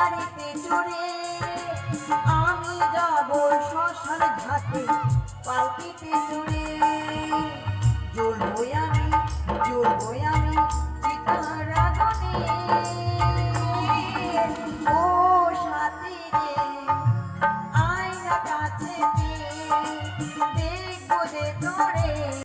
গাড়িতে চড়ে আমি যাব শ্মশান ঘাটে, পালকিতে চড়ে। জ্বলবো আমি জ্বলবো আমি চিতার ও সাথী রে, আয়না কাছে দেখব তোরে।